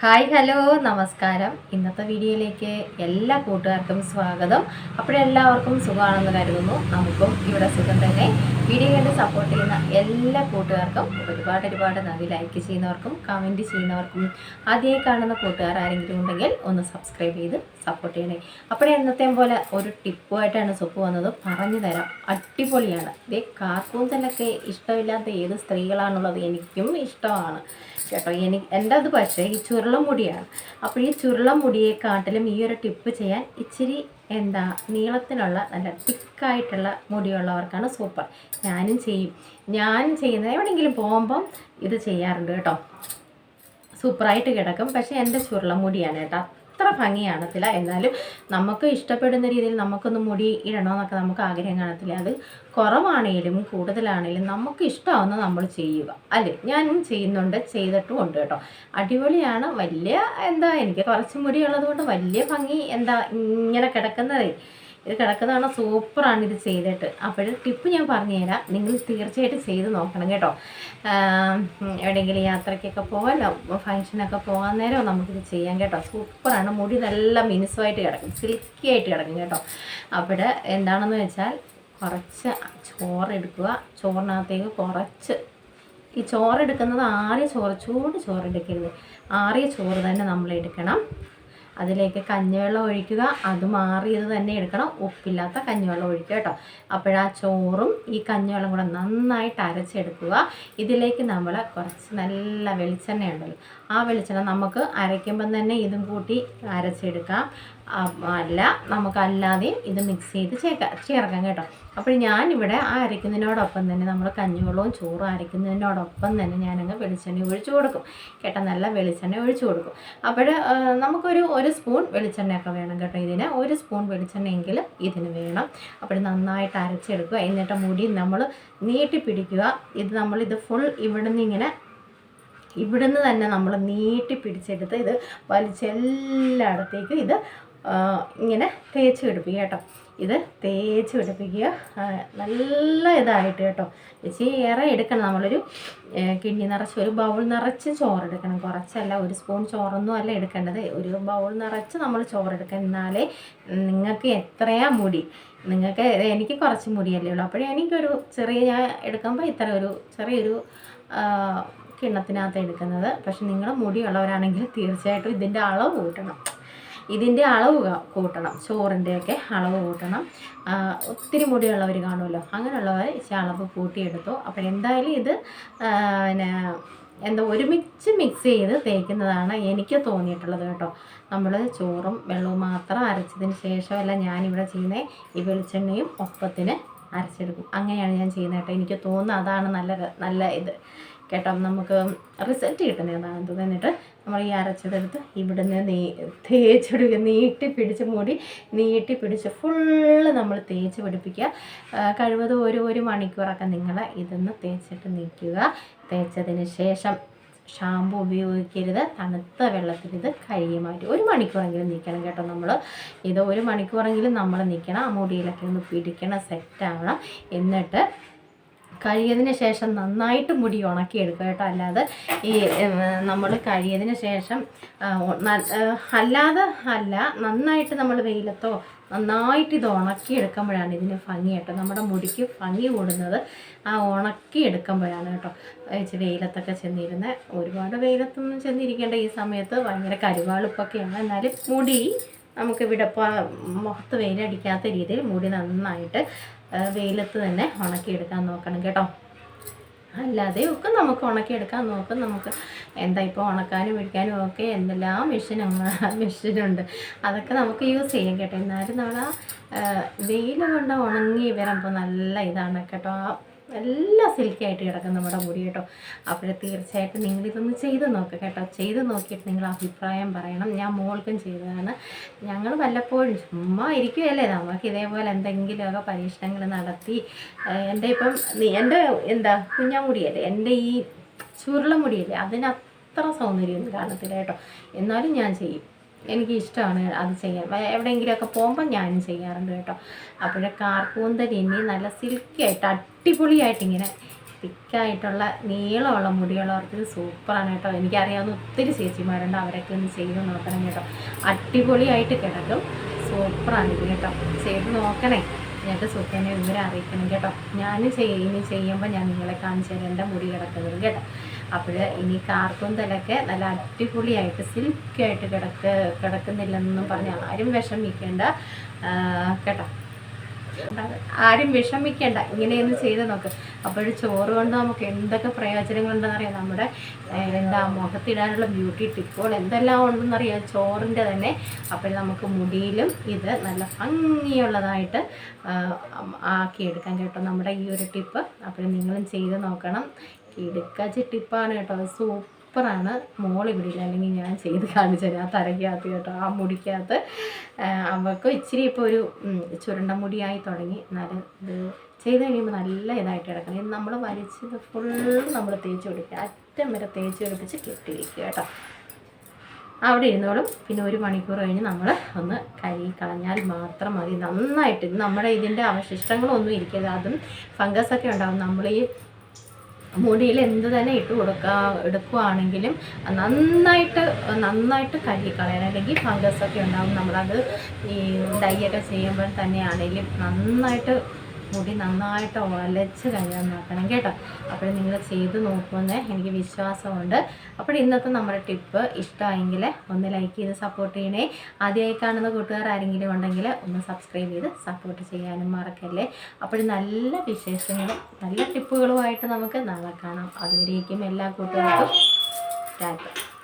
Hi hello നമസ്കാരം. ഇന്നത്തെ വീഡിയോയിലേക്ക് എല്ലാ കൂട്ടുകാർക്കും സ്വാഗതം. അപ്പോഴെല്ലാവർക്കും സുഖമാണെന്ന് കരുതുന്നു. നമുക്കും ഇവിടെ സുഖം തന്നെ. വീഡിയോ കണ്ട് സപ്പോർട്ട് ചെയ്യുന്ന എല്ലാ കൂട്ടുകാർക്കും ഒരുപാട് ഒരുപാട് നന്ദി. ലൈക്ക് ചെയ്യുന്നവർക്കും കമന്റ് ചെയ്യുന്നവർക്കും ആദ്യമായി കാണുന്ന കൂട്ടുകാർ ആരെങ്കിലും ഉണ്ടെങ്കിൽ ഒന്ന് സബ്സ്ക്രൈബ് ചെയ്ത് സപ്പോർട്ട് ചെയ്യണേ. അപ്പോഴേ എന്നത്തെയും പോലെ ഒരു ടിപ്പുമായിട്ടാണ് സുപ്പ് വന്നത്. പറഞ്ഞു തരാം. അടിപൊളിയാണ്. ഇതേ കാർക്കൂന്തലൊക്കെ ഇഷ്ടമില്ലാത്ത ഏത് സ്ത്രീകളാണുള്ളത് എനിക്കും ഇഷ്ടമാണ്. കേട്ടോ. എനിക്ക് എന്റെ അത് പക്ഷേ ഈ ചുരുള മുടിയാണ് അപ്പോൾ ഈ ചുരുള മുടിയെക്കാട്ടിലും ഈ ഒരു ടിപ്പ് ചെയ്യാൻ ഇച്ചിരി എന്താ നീളത്തിനുള്ള നല്ല തിക്കായിട്ടുള്ള മുടിയുള്ളവർക്കാണ് സൂപ്പർ. ഞാനും ചെയ്യും. ഞാൻ ചെയ്യുന്നത് എവിടെയെങ്കിലും പോകുമ്പം ഇത് ചെയ്യാറുണ്ട് കേട്ടോ. സൂപ്പറായിട്ട് കിടക്കും. പക്ഷേ എന്റെ ചുരുള മുടിയാണ് കേട്ടോ. അത്ര ഭംഗി കാണത്തില്ല എന്നാലും നമുക്ക് ഇഷ്ടപ്പെടുന്ന രീതിയിൽ നമുക്കൊന്ന് മുടി ഇടണമെന്നൊക്കെ നമുക്ക് ആഗ്രഹം കാണത്തില്ല. അത് കുറവാണേലും കൂടുതലാണേലും നമുക്ക് ഇഷ്ടമാവുന്ന നമ്മൾ ചെയ്യുക. അല്ലേ? ഞാനും ചെയ്യുന്നുണ്ട് ചെയ്തിട്ടും ഉണ്ട് കേട്ടോ. അടിപൊളിയാണ്. വലിയ എന്താ എനിക്ക് കുറച്ച് മുടി ഉള്ളത് കൊണ്ട് വലിയ ഭംഗി എന്താ ഇങ്ങനെ കിടക്കുന്നതേ. ഇത് കിടക്കുന്നതാണ്? സൂപ്പറാണ് ഇത് ചെയ്തിട്ട്. അപ്പോൾ ടിപ്പ് ഞാൻ പറഞ്ഞുതരാം. നിങ്ങൾ തീർച്ചയായിട്ടും ചെയ്ത് നോക്കണം കേട്ടോ. എവിടെയെങ്കിലും യാത്രയ്ക്കൊക്കെ പോകാമല്ലോ ഫങ്ഷനൊക്കെ പോകാൻ നേരം നമുക്കിത് ചെയ്യാം കേട്ടോ. സൂപ്പറാണ്. മുടി നല്ല മിനുസമായിട്ട് കിടക്കും. സിൽക്കി ആയിട്ട് കിടക്കും കേട്ടോ. അപ്പോൾ എന്താണെന്ന് വെച്ചാൽ കുറച്ച് ചോറെടുക്കുക ചോറിനകത്തേക്ക് കുറച്ച് ഈ ചോറെടുക്കുന്നത് ആറിയ ചോറ് ചൂട് ചോറെടുക്കരുത് ആറിയ ചോറ് തന്നെ നമ്മൾ എടുക്കണം. അതിലേക്ക് കഞ്ഞിവെള്ളം ഒഴിക്കുക. അത് മാറിയത് തന്നെ എടുക്കണം. ഉപ്പില്ലാത്ത കഞ്ഞിവെള്ളം ഒഴിക്കുക കേട്ടോ. അപ്പോഴാ ചോറും ഈ കഞ്ഞിവെള്ളം കൂടെ നന്നായിട്ട് അരച്ചെടുക്കുക. ഇതിലേക്ക് നമ്മൾ കുറച്ച് നല്ല വെളിച്ചെണ്ണ ഉണ്ടല്ലോ. ആ വെളിച്ചെണ്ണ നമുക്ക് അരയ്ക്കുമ്പം തന്നെ ഇതും കൂട്ടി അരച്ചെടുക്കാം. അല്ല നമുക്കല്ലാതെയും ഇത് മിക്സ് ചെയ്ത് ചേർക്കാം ചേർക്കാം കേട്ടോ. അപ്പോൾ ഞാനിവിടെ ആ അരയ്ക്കുന്നതിനോടൊപ്പം തന്നെ നമ്മൾ കഞ്ഞിവെള്ളവും ചോറും അരയ്ക്കുന്നതിനോടൊപ്പം തന്നെ ഞാനങ്ങ് വെളിച്ചെണ്ണ ഒഴിച്ചു കൊടുക്കും. കേട്ടോ നല്ല വെളിച്ചെണ്ണ ഒഴിച്ചു കൊടുക്കും. അപ്പോൾ നമുക്കൊരു ഒരു സ്പൂൺ വെളിച്ചെണ്ണയൊക്കെ വേണം കേട്ടോ ഇതിന്. ഒരു സ്പൂൺ വെളിച്ചെണ്ണയെങ്കിൽ ഇതിന് വേണം. അപ്പോൾ നന്നായിട്ട് അരച്ചെടുക്കുക. എന്നിട്ട് മുടി നമ്മൾ നീട്ടി പിടിക്കുക ഇത് നമ്മളിത് ഫുൾ ഇവിടുന്ന് ഇങ്ങനെ ഇവിടുന്ന് തന്നെ നമ്മൾ നീട്ടി പിടിച്ചെടുത്ത് ഇത് വലിച്ചെല്ലായിടത്തേക്കും ഇത് ഇങ്ങനെ തേച്ച് പിടിപ്പിക്കുക കേട്ടോ. ഇത് തേച്ച് പിടിപ്പിക്കുക. നല്ല ഇതായിട്ട് കേട്ടോ. ചേച്ചി ഏറെ എടുക്കണം. നമ്മളൊരു കിണ്ണി നിറച്ച് ഒരു ബൗൾ നിറച്ച് ചോറെടുക്കണം. കുറച്ചല്ല ഒരു സ്പൂൺ ചോറൊന്നും അല്ല എടുക്കേണ്ടത്. ഒരു ബൗൾ നിറച്ച് നമ്മൾ ചോറെടുക്കണം. എന്നാലേ നിങ്ങൾക്ക് എത്രയാ മുടി? നിങ്ങൾക്ക് എനിക്ക് കുറച്ച് മുടിയല്ലേ ഉള്ളൂ. അപ്പോഴേ എനിക്കൊരു ചെറിയ ഞാൻ എടുക്കുമ്പോൾ ഇത്ര ഒരു ചെറിയൊരു കിണ്ണത്തിനകത്ത് എടുക്കുന്നത്. പക്ഷെ നിങ്ങൾ മുടിയുള്ളവരാണെങ്കിൽ തീർച്ചയായിട്ടും ഇതിന്റെ അളവ് കൂട്ടണം. ഇതിന്റെ അളവ് കൂട്ടണം. ചോറിന്റെയൊക്കെ അളവ് കൂട്ടണം. ഒത്തിരി മുടിയുള്ളവർ കാണുമല്ലോ. അങ്ങനെയുള്ളവർ അളവ് കൂട്ടിയെടുത്തു. അപ്പോൾ എന്തായാലും ഇത് പിന്നെ എന്താ ഒരുമിച്ച് മിക്സ് ചെയ്ത് തേക്കുന്നതാണ് എനിക്ക് തോന്നിയിട്ടുള്ളത് കേട്ടോ. നമ്മൾ ചോറും വെള്ളവും മാത്രം അരച്ചതിന് ശേഷമല്ല ഞാനിവിടെ ചെയ്യുന്നത് ഈ വെളിച്ചെണ്ണയും ഒപ്പത്തിന് അരച്ചെടുക്കും. അങ്ങനെയാണ് ഞാൻ ചെയ്യുന്നത് കേട്ടോ. എനിക്ക് തോന്നുന്നത് അതാണ് നല്ല നല്ല ഇത് കേട്ടോ. നമുക്ക് റിസൾട്ട് കിട്ടുന്നത് അതാണ് ഇത് എന്നിട്ട് നമ്മൾ ഈ അരച്ചതെടുത്ത് ഇവിടുന്ന് നീ തേച്ചെടുക്കുക നീട്ടി പിടിച്ച് മൂടി നീട്ടി പിടിച്ച് ഫുള്ള് നമ്മൾ തേച്ച് പിടിപ്പിക്കുക. കഴിവതും ഒരു ഒരു മണിക്കൂറൊക്കെ നിങ്ങൾ ഇതൊന്ന് തേച്ചിട്ട് നിൽക്കുക. തേച്ചതിന് ശേഷം ഷാമ്പു ഉപയോഗിക്കരുത് തണുത്ത വെള്ളത്തിൽ ഇത് കഴുകി മാറ്റി ഒരു മണിക്കൂറെങ്കിലും നിൽക്കണം കേട്ടോ നമ്മൾ ഇത് ഒരു മണിക്കൂറെങ്കിലും നമ്മൾ നിൽക്കണം ആ മുടിയിലൊക്കെ ഒന്ന് പിടിക്കണം സെറ്റാവണം എന്നിട്ട് കഴിയതിന് ശേഷം നന്നായിട്ട് മുടി ഉണക്കി എടുക്കുക കേട്ടോ. അല്ലാതെ ഈ നമ്മൾ കഴിയതിന് ശേഷം അല്ലാതെ അല്ല നന്നായിട്ട് നമ്മൾ വെയിലത്തോ നന്നായിട്ട് ഇത് ഉണക്കിയെടുക്കുമ്പോഴാണ് ഇതിന് ഭംഗി കേട്ടോ. നമ്മുടെ മുടിക്ക് ഭംഗി കൂടുന്നത് ആ ഉണക്കി ഉണക്കിയെടുക്കുമ്പോഴാണ് കേട്ടോ. വെയിലത്തൊക്കെ ചെന്നിരുന്ന ഒരുപാട് വെയിലത്തൊന്നും ചെന്നിരിക്കേണ്ട ഈ സമയത്ത് ഭയങ്കര കരുവാളിപ്പൊക്കെയാണ്. എന്നാലും മുടി നമുക്ക് ഇവിടെ മുഖത്ത് വെയിലടിക്കാത്ത രീതിയിൽ മുടി നന്നായിട്ട് വെയിലത്ത് തന്നെ ഉണക്കിയെടുക്കാൻ നോക്കണം കേട്ടോ. അല്ലാതെ ഒക്കെ നമുക്ക് ഉണക്കിയെടുക്കാൻ നോക്കും. നമുക്ക് എന്താ ഇപ്പോൾ ഉണക്കാനും പിടിക്കാനും ഒക്കെ എന്തെല്ലാം മെഷീനാണ് മെഷീനുണ്ട് അതൊക്കെ നമുക്ക് യൂസ് ചെയ്യാം കേട്ടോ. എന്നാലും നമ്മൾ വെയിൽ കൊണ്ട് ഉണങ്ങി വരുമ്പോൾ നല്ല ഇതാണ് കേട്ടോ. നല്ല സിൽക്കി ആയിട്ട് കിടക്കും നമ്മുടെ മുടി കേട്ടോ. അപ്പോൾ തീർച്ചയായിട്ടും നിങ്ങളിതൊന്ന് ചെയ്ത് നോക്കുക കേട്ടോ. ചെയ്ത് നോക്കിയിട്ട് നിങ്ങൾ അഭിപ്രായം പറയണം. ഞാൻ മോൾക്കും ചെയ്തതാണ്. ഞങ്ങൾ വല്ലപ്പോഴും ചുമ്മാ ഇരിക്കുകയല്ലേ? നമുക്ക് ഇതേപോലെ എന്തെങ്കിലുമൊക്കെ പരീക്ഷണങ്ങൾ നടത്തി എന്റെ ഇപ്പം എന്റെ എന്താ കുഞ്ഞാമുടിയല്ലേ? എന്റെ ഈ ചുരുളമുടിയല്ലേ അതിനത്ര സൗന്ദര്യമൊന്നും കാണത്തില്ല കേട്ടോ. എന്നാലും ഞാൻ ചെയ്യും. എനിക്ക് ഇഷ്ടമാണ് അത് ചെയ്യാൻ. എവിടെയെങ്കിലുമൊക്കെ പോകുമ്പോൾ ഞാനും ചെയ്യാറുണ്ട് കേട്ടോ. അപ്പോഴേ കാർക്കൂന്തൽ ഇനി നല്ല സിൽക്കി ആയിട്ട് അടിപൊളിയായിട്ട് ഇങ്ങനെ തിക്കായിട്ടുള്ള നീളമുള്ള മുടിയുള്ളവർക്ക് സൂപ്പറാണ് കേട്ടോ. എനിക്കറിയാവുന്ന ഒത്തിരി ചേച്ചിമാരുണ്ട് അവരൊക്കെ ഒന്ന് ചെയ്ത് നോക്കണം കേട്ടോ. അടിപൊളിയായിട്ട് കിടക്കും. സൂപ്പറാണ് ഇത് കേട്ടോ. ചെയ്ത് നോക്കണേ. എന്നിട്ട് സുഖനെ വിവരം അറിയിക്കണം കേട്ടോ. ഞാൻ ചെയ്യുന്ന ചെയ്യുമ്പോൾ ഞാൻ നിങ്ങളെ കാണിച്ചു തരാം. എന്റെ മുടി കിടക്കുന്നത് കേട്ടോ. അപ്പോൾ ഇനി കാർക്കും കാർക്കൊന്തലൊക്കെ നല്ല അടിപൊളിയായിട്ട് സിൽക്കായിട്ട് കിടക്ക് കിടക്കുന്നില്ലെന്നൊന്നും പറഞ്ഞ് ആരും വിഷമിക്കേണ്ട. കേട്ടോ. ആരും വിഷമിക്കേണ്ട. ഇങ്ങനെയൊന്ന് ചെയ്ത് നോക്ക്. അപ്പോൾ ചോറ് കൊണ്ട് നമുക്ക് എന്തൊക്കെ പ്രയോജനങ്ങളുണ്ടെന്ന് അറിയാം നമ്മുടെ എന്താ മുഖത്തിടാനുള്ള ബ്യൂട്ടി ടിപ്പുകൾ എന്തെല്ലാം ഉണ്ടെന്നറിയാം? ചോറിന്റെ തന്നെ. അപ്പോൾ നമുക്ക് മുടിയിലും ഇത് നല്ല ഭംഗിയുള്ളതായിട്ട് ആക്കിയെടുക്കാൻ കേട്ടോ നമ്മുടെ ഈ ഒരു ടിപ്പ്. അപ്പോൾ നിങ്ങളും ചെയ്ത് നോക്കണം. കിടുക്കാച്ചി ചിട്ടിപ്പാണ് കേട്ടോ. സൂപ്പറാണ്. മോൾ ഇവിടെ അല്ലെങ്കിൽ ഞാൻ ചെയ്ത് കാണിച്ചു തരാം ആ തരയ്ക്കകത്ത് കേട്ടോ. ആ മുടിക്കകത്ത് അവൾക്ക് ഇച്ചിരി ഇപ്പോൾ ഒരു ചുരണ്ട മുടിയായി തുടങ്ങി. എന്നാലും ഇത് ചെയ്ത് കഴിയുമ്പോൾ നല്ല ഇതായിട്ട് കിടക്കണം. ഇത് നമ്മൾ വലിച്ചത് ഫുള്ള് നമ്മൾ തേച്ച് പിടിക്കുക. അറ്റം വരെ തേച്ച് പിടിപ്പിച്ച് കെട്ടി വയ്ക്കുക കേട്ടോ. അവിടെ ഇരുന്നോളും. പിന്നെ ഒരു മണിക്കൂർ കഴിഞ്ഞ് നമ്മൾ ഒന്ന് കഴുകി കളഞ്ഞാൽ മാത്രം മതി. നന്നായിട്ട്. നമ്മുടെ ഇതിന്റെ അവശിഷ്ടങ്ങളൊന്നും ഇരിക്കരുത്. അതും ഫംഗസ് ഒക്കെ ഉണ്ടാവും. നമ്മൾ ഈ മുടിയിൽ എന്ത് തന്നെ ഇട്ട് കൊടുക്കുക എടുക്കുവാണെങ്കിലും നന്നായിട്ട് നന്നായിട്ട് കഴുകിക്കളയാൻ അല്ലെങ്കിൽ ഫംഗസ് ഒക്കെ ഉണ്ടാവും. നമ്മളത് ഈ ഡൈ ഒക്കെ ചെയ്യുമ്പോൾ തന്നെയാണെങ്കിലും നന്നായിട്ട് മുടി നന്നായിട്ട് ഒലച്ച് കഴിയാൻ നോക്കണം കേട്ടോ. അപ്പോൾ നിങ്ങൾ ചെയ്ത് നോക്കുമെന്ന് എനിക്ക് വിശ്വാസമുണ്ട്. അപ്പോൾ ഇന്നത്തെ നമ്മുടെ ടിപ്പ് ഇഷ്ടമായെങ്കിൽ ഒന്ന് ലൈക്ക് ചെയ്ത് സപ്പോർട്ട് ചെയ്യണേ. ആദ്യമായി കാണുന്ന കൂട്ടുകാർ ആരെങ്കിലും ഉണ്ടെങ്കിൽ ഒന്ന് സബ്സ്ക്രൈബ് ചെയ്ത് സപ്പോർട്ട് ചെയ്യാനും മറക്കല്ലേ. അപ്പോൾ നല്ല വിശേഷങ്ങളും നല്ല ടിപ്പുകളുമായിട്ട് നമുക്ക് നാളെ കാണാം. അതുവരേക്കും എല്ലാ കൂട്ടുകാർക്കും. ടാറ്റ.